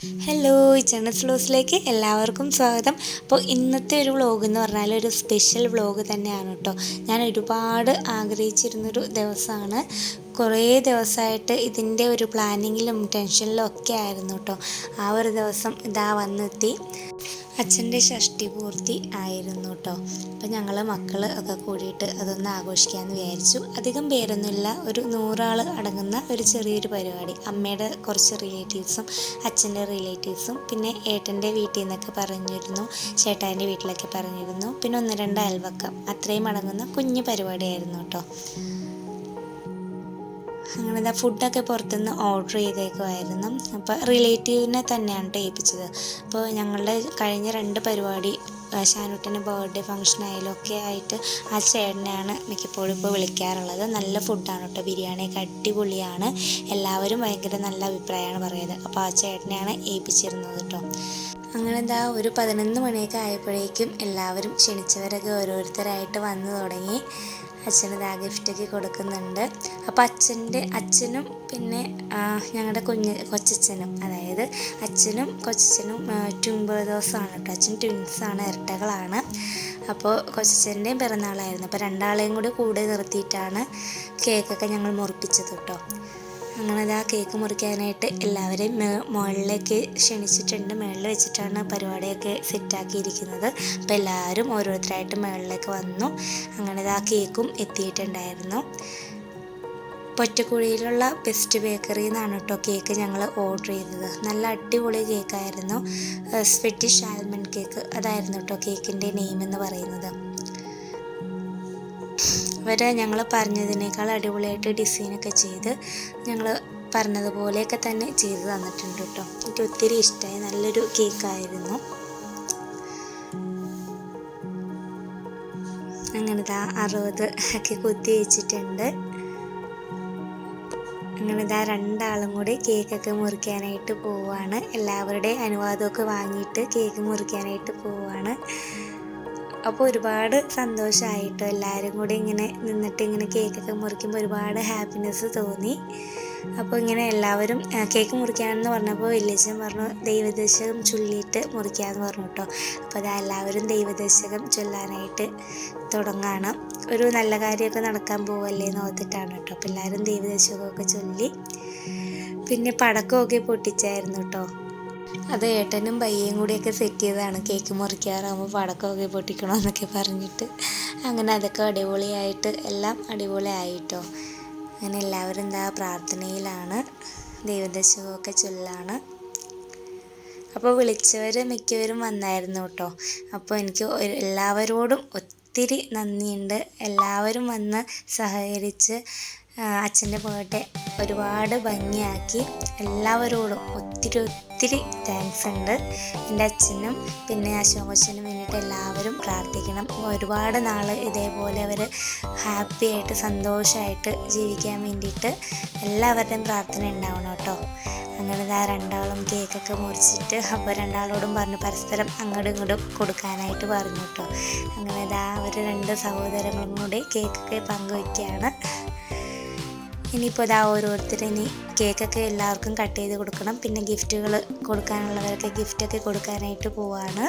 Hello ചണൽ ഫ്ലോസിലേക്ക് എല്ലാവർക്കും സ്വാഗതം. അപ്പോൾ ഇന്നത്തെ ഒരു വ്ളോഗ് എന്ന് പറഞ്ഞാൽ ഒരു സ്പെഷ്യൽ വ്ളോഗ് തന്നെയാണ് കേട്ടോ. ഞാൻ ഒരുപാട് ആഗ്രഹിച്ചിരുന്നൊരു ദിവസമാണ്. കുറേ ദിവസമായിട്ട് ഇതിന്റെ ഒരു പ്ലാനിങ്ങിലും ടെൻഷനിലും ഒക്കെ ആയിരുന്നു കേട്ടോ. ആ ഒരു ദിവസം ഇതാ വന്നെത്തി. അച്ഛന്റെ ഷഷ്ടി പൂർത്തി ആയിരുന്നു കേട്ടോ. അപ്പം ഞങ്ങൾ മക്കൾ ഒക്കെ കൂടിയിട്ട് അതൊന്ന് ആഘോഷിക്കാമെന്ന് വിചാരിച്ചു. അധികം പേരൊന്നുമില്ല ഒരു നൂറാൾ അടങ്ങുന്ന ഒരു ചെറിയൊരു പരിപാടി. അമ്മയുടെ കുറച്ച് റിലേറ്റീവ്സും അച്ഛന്റെ റിലേറ്റീവ്സും പിന്നെ ഏട്ടന്റെ വീട്ടിൽ നിന്നൊക്കെ പറഞ്ഞിരുന്നു ചേട്ടാന്റെ വീട്ടിലൊക്കെ പറഞ്ഞിരുന്നു. പിന്നെ ഒന്ന് രണ്ട് അയൽവക്കം അത്രയും അടങ്ങുന്ന കുഞ്ഞു പരിപാടിയായിരുന്നു കേട്ടോ. അങ്ങനെ ഫുഡൊക്കെ പുറത്തുനിന്ന് ഓർഡർ ചെയ്തേക്കുമായിരുന്നു അപ്പോൾ റിലേറ്റീവിനെ തന്നെയാണ് ഏൽപ്പിച്ചത് അപ്പോൾ ഞങ്ങളുടെ കഴിഞ്ഞ രണ്ട് പരിപാടി ഷാനുട്ടന്റെ ബർത്ത്ഡേ ഫംഗ്ഷൻ ആയാലും ഒക്കെ ആയിട്ട് ആ ചേട്ടനെയാണ് മിക്കപ്പോഴും ഇപ്പോൾ വിളിക്കാറുള്ളത്. നല്ല ഫുഡാണ് കേട്ടോ. ബിരിയാണിയൊക്കെ അടിപൊളിയാണ്. എല്ലാവരും ഭയങ്കര നല്ല അഭിപ്രായമാണ് പറയുന്നത്. അപ്പോൾ ആ ചേട്ടനെയാണ് ഏൽപ്പിച്ചിരുന്നത് കേട്ടോ. അങ്ങനെ എന്താ ഒരു പതിനൊന്ന് മണിയൊക്കെ ആയപ്പോഴേക്കും എല്ലാവരും ക്ഷണിച്ചവരൊക്കെ ഓരോരുത്തരായിട്ട് വന്നു തുടങ്ങി. അച്ഛന് ആ ഗിഫ്റ്റൊക്കെ കൊടുക്കുന്നുണ്ട്. അപ്പോൾ അച്ഛന്റെ അച്ഛനും പിന്നെ ഞങ്ങളുടെ കുഞ്ഞ് കൊച്ചച്ഛനും അതായത് അച്ഛനും കൊച്ചച്ഛനും ട്വിൻ ബ്രദേഴ്സാണ് കേട്ടോ. അച്ഛൻ ട്വിൻസാണ് ഇരട്ടകളാണ്. അപ്പോൾ കൊച്ചച്ഛന്റെയും പിറന്നാളായിരുന്നു. അപ്പോൾ രണ്ടാളെയും കൂടി കൂടെ നിർത്തിയിട്ടാണ് കേക്കൊക്കെ ഞങ്ങൾ മുറിപ്പിച്ചത് കേട്ടോ. അങ്ങനെ ആ കേക്ക് മുറിക്കാനായിട്ട് എല്ലാവരെയും മുകളിലേക്ക് ക്ഷണിച്ചിട്ടുണ്ട്. മുകളിൽ വെച്ചിട്ടാണ് പരിപാടിയൊക്കെ സെറ്റാക്കിയിരിക്കുന്നത്. അപ്പോൾ എല്ലാവരും ഓരോരുത്തരായിട്ട് മുകളിലേക്ക് വന്നു. അങ്ങനെ ആ കേക്കും എത്തിയിട്ടുണ്ടായിരുന്നു. പൊറ്റക്കുഴിയിലുള്ള ബെസ്റ്റ് ബേക്കറിയിൽ നിന്നാണ് കേട്ടോ കേക്ക് ഞങ്ങൾ ഓർഡർ ചെയ്തത്. നല്ല അടിപൊളി കേക്കായിരുന്നു. സ്വെറ്റിഷ് ആൽമണ്ട് കേക്ക് അതായിരുന്നു കേട്ടോ കേക്കിന്റെ നെയിം എന്ന് പറയുന്നത്. അവർ ഞങ്ങൾ പറഞ്ഞതിനേക്കാൾ അടിപൊളിയായിട്ട് ഡിസൈനൊക്കെ ചെയ്ത് ഞങ്ങൾ പറഞ്ഞതുപോലെയൊക്കെ തന്നെ ചെയ്ത് തന്നിട്ടുണ്ട് കേട്ടോ. എനിക്ക് ഒത്തിരി ഇഷ്ടമായി നല്ലൊരു കേക്കായിരുന്നു അങ്ങനെ ഇതാ അറുപത് ഒക്കെ കുത്തി വെച്ചിട്ടുണ്ട്. അങ്ങനെ ഇതാ രണ്ടാളും കൂടി കേക്കൊക്കെ മുറിക്കാനായിട്ട് പോവാണ്. എല്ലാവരുടെയും അനുവാദമൊക്കെ വാങ്ങിയിട്ട് കേക്ക് മുറിക്കാനായിട്ട് പോവാണ്. അപ്പോൾ ഒരുപാട് സന്തോഷമായിട്ടോ എല്ലാവരും കൂടി ഇങ്ങനെ നിന്നിട്ട് ഇങ്ങനെ കേക്കൊക്കെ മുറിക്കുമ്പോൾ ഒരുപാട് ഹാപ്പിനെസ് തോന്നി. അപ്പോൾ ഇങ്ങനെ എല്ലാവരും കേക്ക് മുറിക്കാമെന്ന് പറഞ്ഞപ്പോൾ വലിയച്ഛൻ പറഞ്ഞു ദൈവദശകം ചൊല്ലിയിട്ട് മുറിക്കാമെന്ന് പറഞ്ഞു കേട്ടോ അപ്പോൾ അത് എല്ലാവരും ദൈവദശകം ചൊല്ലാനായിട്ട് തുടങ്ങാണ്. ഒരു നല്ല കാര്യമൊക്കെ നടക്കാൻ പോവല്ലേ എന്ന് ഓർത്തിട്ടാണ് കേട്ടോ അപ്പോൾ എല്ലാവരും ദൈവദശകമൊക്കെ ചൊല്ലി. പിന്നെ പടക്കമൊക്കെ പൊട്ടിച്ചായിരുന്നു കേട്ടോ അത് ഏട്ടനും പയ്യയും കൂടിയൊക്കെ സെറ്റ് ചെയ്തതാണ്. കേക്ക് മുറിക്കാറാകുമ്പോൾ പടക്കമൊക്കെ പൊട്ടിക്കണമെന്നൊക്കെ പറഞ്ഞിട്ട്. അങ്ങനെ അതൊക്കെ അടിപൊളിയായിട്ട് എല്ലാം അടിപൊളിയായിട്ടോ. അങ്ങനെ എല്ലാവരും എന്താ പ്രാർത്ഥനയിലാണ്. ദൈവദശകമൊക്കെ ചൊല്ലാണ്. അപ്പോൾ വിളിച്ചവർ മിക്കവരും വന്നായിരുന്നു കേട്ടോ അപ്പോൾ എനിക്ക് എല്ലാവരോടും ഒത്തിരി നന്ദിയുണ്ട്. എല്ലാവരും വന്ന് സഹകരിച്ച് അച്ഛന്റെ ബർത്ത്ഡേ ഒരുപാട് ഭംഗിയാക്കി. എല്ലാവരോടും ഒത്തിരി ഒത്തിരി താങ്ക്സ് ഉണ്ട്. എന്റെ അച്ഛനും പിന്നെ അശോകച്ചനും വേണ്ടിയിട്ട് എല്ലാവരും പ്രാർത്ഥിക്കണം. ഒരുപാട് നാൾ ഇതേപോലെ അവർ ഹാപ്പി ആയിട്ട് സന്തോഷമായിട്ട് ജീവിക്കാൻ വേണ്ടിയിട്ട് എല്ലാവരുടെയും പ്രാർത്ഥന ഉണ്ടാവണം കേട്ടോ. അങ്ങനെ ഇതാ രണ്ടാളും കേക്കൊക്കെ മുറിച്ചിട്ട് അപ്പോൾ രണ്ടാളോടും പറഞ്ഞു പരസ്പരം അങ്ങോട്ടും ഇങ്ങോട്ടും കൊടുക്കാനായിട്ട് പറഞ്ഞു കേട്ടോ. അങ്ങനെ ഇതാ അവർ രണ്ട് സഹോദരങ്ങളും കൂടി കേക്കൊക്കെ പങ്കുവയ്ക്കുകയാണ് ഇനിയിപ്പോൾ ഇതാ ഓരോരുത്തർ ഇനി കേക്കൊക്കെ എല്ലാവർക്കും കട്ട് ചെയ്ത് കൊടുക്കണം. പിന്നെ ഗിഫ്റ്റുകൾ കൊടുക്കാനുള്ളവരൊക്കെ ഗിഫ്റ്റൊക്കെ കൊടുക്കാനായിട്ട് പോവാണ്.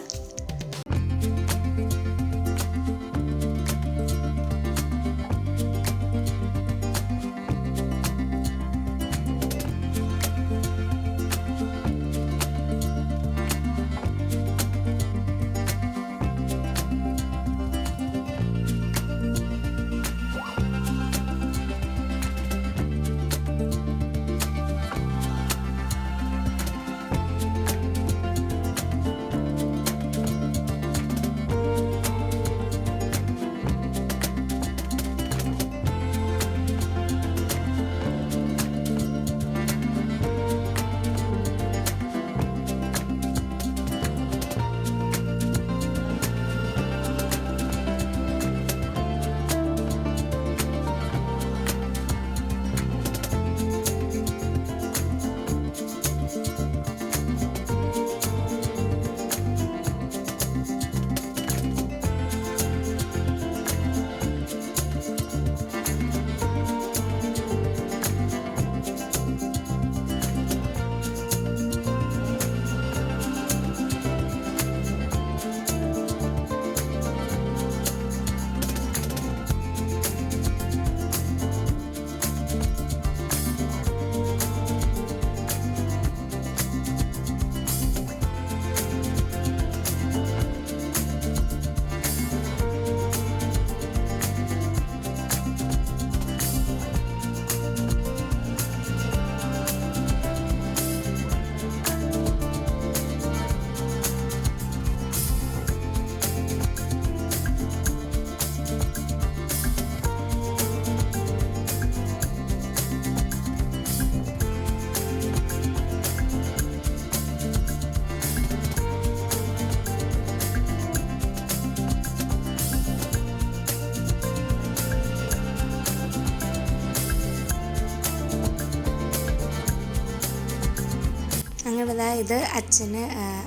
ദാ ഇത് അച്ഛന്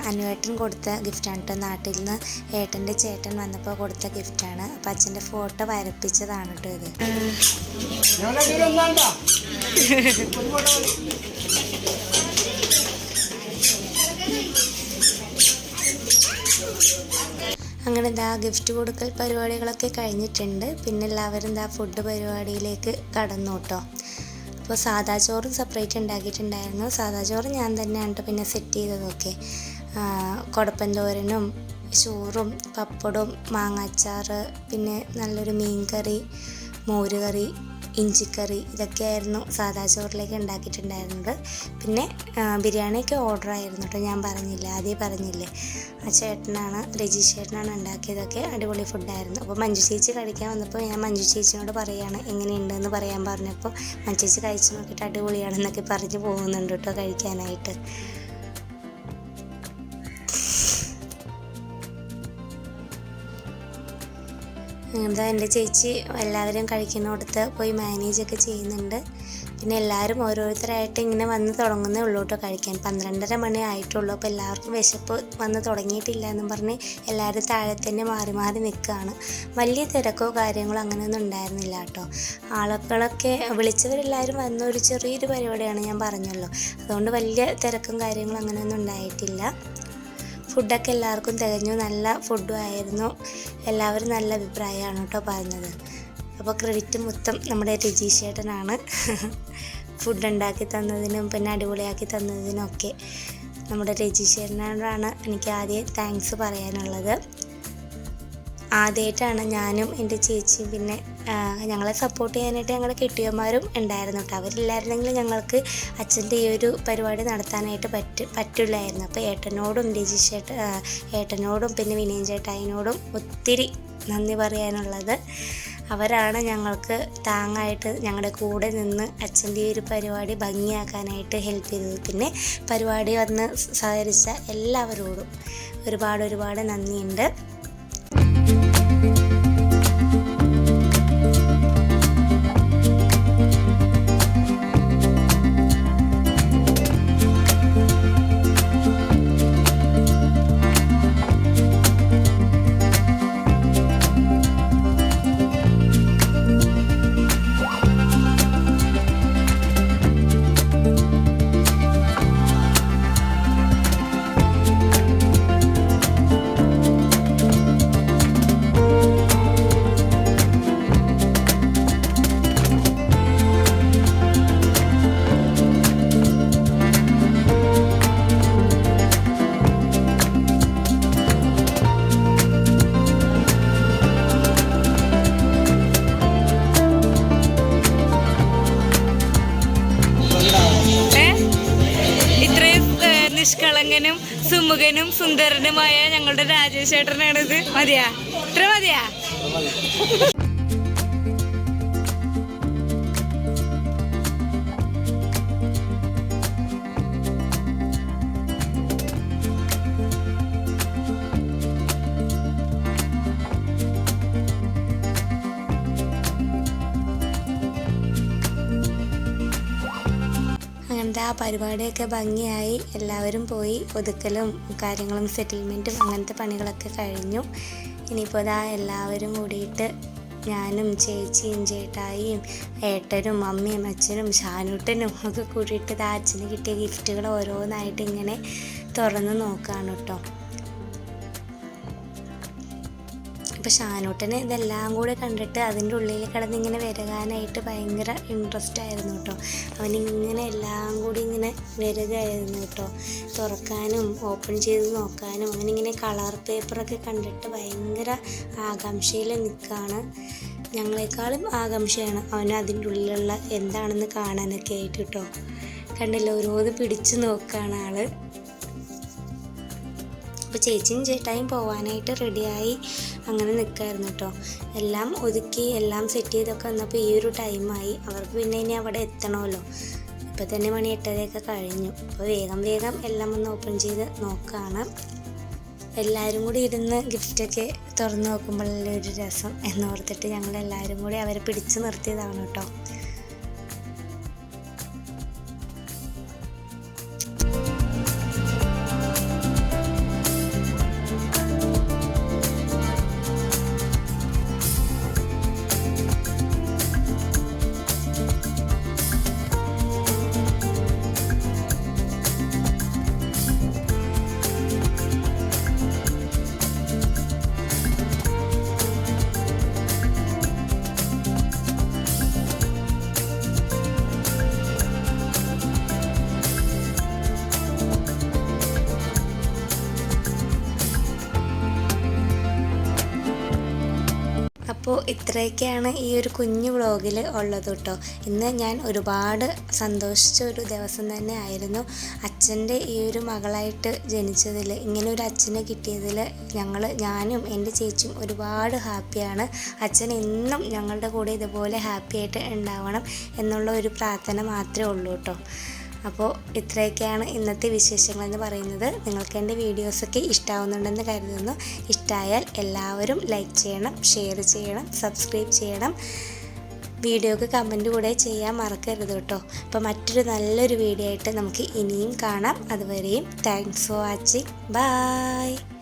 അനുവേട്ടൻ കൊടുത്ത ഗിഫ്റ്റാണ് കേട്ടോ നാട്ടിൽ നിന്ന് ഏട്ടന്റെ ചേട്ടൻ വന്നപ്പോൾ കൊടുത്ത ഗിഫ്റ്റാണ് അപ്പം അച്ഛന്റെ ഫോട്ടോ വരപ്പിച്ചതാണ് കേട്ടോ ഇത്. അങ്ങനെ എന്താ ഗിഫ്റ്റ് കൊടുക്കൽ പരിപാടികളൊക്കെ കഴിഞ്ഞിട്ടുണ്ട്. പിന്നെ എല്ലാവരും എന്താ ഫുഡ് പരിപാടിയിലേക്ക് കടന്നു കേട്ടോ അപ്പോൾ സാദാ ചോറും സെപ്പറേറ്റ് ഉണ്ടാക്കിയിട്ടുണ്ടായിരുന്നു. സാദാ ചോറ് ഞാൻ തന്നെയാണ് പിന്നെ സെറ്റ് ചെയ്തതൊക്കെ കുടപ്പൻ തോരനും ചോറും പപ്പടവും മാങ്ങാച്ചാറ് പിന്നെ നല്ലൊരു മീൻ കറി മോര് കറി ഇഞ്ചിക്കറി ഇതൊക്കെയായിരുന്നു സാദാ ചോറിലേക്ക് ഉണ്ടാക്കിയിട്ടുണ്ടായിരുന്നത്. പിന്നെ ബിരിയാണിയൊക്കെ ഓർഡർ ആയിരുന്നു കേട്ടോ ഞാൻ പറഞ്ഞില്ല ആദ്യം പറഞ്ഞില്ലേ. ആ ചേട്ടനാണ് രജി ചേട്ടനാണ് ഉണ്ടാക്കിയതൊക്കെ അടിപൊളി ഫുഡായിരുന്നു അപ്പോൾ മഞ്ജു ചേച്ചി കഴിക്കാൻ വന്നപ്പോൾ ഞാൻ മഞ്ജു ചേച്ചിയോട് പറയുകയാണ് എങ്ങനെയുണ്ടെന്ന് പറയാൻ പറഞ്ഞപ്പോൾ മഞ്ജു ചേച്ചി കഴിച്ചു നോക്കിയിട്ട് അടിപൊളിയാണെന്നൊക്കെ പറഞ്ഞ് പോകുന്നുണ്ട് കേട്ടോ കഴിക്കാനായിട്ട്. എന്താ എന്റെ ചേച്ചി എല്ലാവരും കഴിക്കുന്നിടത്ത് പോയി മാനേജൊക്കെ ചെയ്യുന്നുണ്ട്. പിന്നെ എല്ലാവരും ഓരോരുത്തരായിട്ട് ഇങ്ങനെ വന്ന് തുടങ്ങുന്നേ ഉള്ളൂ കേട്ടോ കഴിക്കാൻ. പന്ത്രണ്ടര മണി ആയിട്ടുള്ളൂ. അപ്പോൾ എല്ലാവർക്കും വിശപ്പ് വന്ന് തുടങ്ങിയിട്ടില്ല എന്നും പറഞ്ഞ് എല്ലാവരും താഴെ തന്നെ മാറി മാറി നിൽക്കുകയാണ്. വലിയ തിരക്കോ കാര്യങ്ങളോ അങ്ങനെയൊന്നും ഉണ്ടായിരുന്നില്ല കേട്ടോ. ആളുകളൊക്കെ വിളിച്ചവരെല്ലാവരും വന്ന ഒരു ചെറിയൊരു പരിപാടിയാണ് ഞാൻ പറഞ്ഞല്ലോ. അതുകൊണ്ട് വലിയ തിരക്കും കാര്യങ്ങളും അങ്ങനെയൊന്നും ഉണ്ടായിട്ടില്ല. ഫുഡൊക്കെ എല്ലാവർക്കും തികഞ്ഞു. നല്ല ഫുഡും ആയിരുന്നു. എല്ലാവരും നല്ല അഭിപ്രായമാണ് കേട്ടോ പറഞ്ഞത്. അപ്പോൾ ക്രെഡിറ്റ് മൊത്തം നമ്മുടെ രജീഷ് ചേട്ടനാണ് ഫുഡ് ഉണ്ടാക്കി തന്നതിനും പിന്നെ അടിപൊളിയാക്കി തന്നതിനും ഒക്കെ നമ്മുടെ രജീഷ് ചേട്ടനോടാണ് എനിക്ക് ആദ്യം താങ്ക്സ് പറയാനുള്ളത്. ആദ്യമായിട്ടാണ് ഞാനും എന്റെ ചേച്ചിയും പിന്നെ ഞങ്ങളെ സപ്പോർട്ട് ചെയ്യാനായിട്ട് ഞങ്ങളുടെ കെട്ടിയന്മാരും ഉണ്ടായിരുന്നു കേട്ടോ. അവരില്ലായിരുന്നെങ്കിൽ ഞങ്ങൾക്ക് അച്ഛന്റെ ഈ ഒരു പരിപാടി നടത്താനായിട്ട് പറ്റ പറ്റില്ലായിരുന്നു. അപ്പോൾ ഏട്ടനോടും രജീഷ് ചേട്ട ഏട്ടനോടും പിന്നെ വിനയൻ ചേട്ടായിനോടും ഒത്തിരി നന്ദി പറയാനുള്ളത്. അവരാണ് ഞങ്ങൾക്ക് താങ്ങായിട്ട് ഞങ്ങളുടെ കൂടെ നിന്ന് അച്ഛന്റെ ഈ ഒരു പരിപാടി ഭംഗിയാക്കാനായിട്ട് ഹെൽപ്പ് ചെയ്തത്. പിന്നെ പരിപാടി വന്ന് സഹകരിച്ച എല്ലാവരോടും ഒരുപാട് ഒരുപാട് നന്ദിയുണ്ട്. നിഷ്കളങ്കനും സുമുഖനും സുന്ദരനുമായ ഞങ്ങളുടെ രാജേഷ് ചേട്ടനാണിത് മതിയാ? ഇത്ര മതിയാ? ആ പരിപാടിയൊക്കെ ഭംഗിയായി എല്ലാവരും പോയി ഒതുക്കലും കാര്യങ്ങളും സെറ്റിൽമെന്റും അങ്ങനത്തെ പണികളൊക്കെ കഴിഞ്ഞു. ഇനിയിപ്പോൾ ഇതാ എല്ലാവരും കൂടിയിട്ട് ഞാനും ചേച്ചിയും ചേട്ടായിയും ഏട്ടനും അമ്മയും അച്ഛനും ഷാനൂട്ടനും ഒക്കെ കൂടിയിട്ട് അച്ഛന് കിട്ടിയ ഗിഫ്റ്റുകൾ ഓരോന്നായിട്ട് ഇങ്ങനെ തുറന്ന് നോക്കുകയാണ് കേട്ടോ അപ്പോൾ ഷാനൂട്ടന് ഇതെല്ലാം കൂടെ കണ്ടിട്ട് അതിന്റെ ഉള്ളിൽ കിടന്ന് ഇങ്ങനെ വരകാനായിട്ട് ഭയങ്കര ഇൻട്രസ്റ്റ് ആയിരുന്നു കേട്ടോ. അവനിങ്ങനെ എല്ലാം കൂടി ഇങ്ങനെ വരികയായിരുന്നു കേട്ടോ. തുറക്കാനും ഓപ്പൺ ചെയ്ത് നോക്കാനും അങ്ങനെ ഇങ്ങനെ കളർ പേപ്പറൊക്കെ കണ്ടിട്ട് ഭയങ്കര ആകാംക്ഷയിൽ നിൽക്കുകയാണ്. ഞങ്ങളെക്കാളും ആകാംക്ഷയാണ് അവന് അതിന്റെ ഉള്ളിലുള്ള എന്താണെന്ന് കാണാനൊക്കെ ആയിട്ട് കേട്ടോ. കണ്ടില്ല ഓരോന്ന് പിടിച്ചു നോക്കുകയാണ് ആൾ. അപ്പോൾ ചേച്ചിയും ചേട്ടായും പോവാനായിട്ട് റെഡിയായി അങ്ങനെ നിൽക്കായിരുന്നു കേട്ടോ എല്ലാം ഒതുക്കി എല്ലാം സെറ്റ് ചെയ്തൊക്കെ വന്നപ്പോൾ ഈ ഒരു ടൈമായി അവർക്ക് പിന്നെ ഇനി അവിടെ എത്തണമല്ലോ. ഇപ്പം തന്നെ മണി എട്ടരയൊക്കെ കഴിഞ്ഞു. അപ്പോൾ വേഗം വേഗം എല്ലാം ഒന്ന് ഓപ്പൺ ചെയ്ത് നോക്കുകയാണ് എല്ലാവരും കൂടി ഇരുന്ന് ഗിഫ്റ്റൊക്കെ തുറന്നു നോക്കുമ്പോഴല്ലേ ഒരു രസം എന്നോർത്തിട്ട് ഞങ്ങൾ എല്ലാവരും കൂടി അവരെ പിടിച്ചു നിർത്തിയതാണ് കേട്ടോ ഇത്രയൊക്കെയാണ് ഈ ഒരു കുഞ്ഞു വ്ളോഗിൽ ഉള്ളത് കേട്ടോ. ഇന്ന് ഞാൻ ഒരുപാട് സന്തോഷിച്ച ഒരു ദിവസം തന്നെ ആയിരുന്നു. അച്ഛന്റെ ഈ ഒരു മകളായിട്ട് ജനിച്ചതിൽ ഇങ്ങനെ ഒരു അച്ഛനെ കിട്ടിയതിൽ ഞങ്ങൾ ഞാനും എന്റെ ചേച്ചിയും ഒരുപാട് ഹാപ്പിയാണ്. അച്ഛൻ എന്നും ഞങ്ങളുടെ കൂടെ ഇതുപോലെ ഹാപ്പിയായിട്ട് ഉണ്ടാവണം എന്നുള്ള ഒരു പ്രാർത്ഥന മാത്രമേ ഉള്ളൂ കേട്ടോ. അപ്പോൾ ഇത്രയൊക്കെയാണ് ഇന്നത്തെ വിശേഷങ്ങളെന്ന് പറയുന്നത്. നിങ്ങൾക്ക് എന്റെ വീഡിയോസൊക്കെ ഇഷ്ടാവുന്നുണ്ടെന്ന് കരുതുന്നു. ഇഷ്ടമായാൽ എല്ലാവരും ലൈക്ക് ചെയ്യണം ഷെയർ ചെയ്യണം സബ്സ്ക്രൈബ് ചെയ്യണം. വീഡിയോക്ക് കമന്റ് കൂടെ ചെയ്യാൻ മറക്കരുത് കേട്ടോ. അപ്പോൾ മറ്റൊരു നല്ലൊരു വീഡിയോ ആയിട്ട് നമുക്ക് ഇനിയും കാണാം. അതുവരെയും താങ്ക്സ് ഫോർ വാച്ചിങ് ബൈ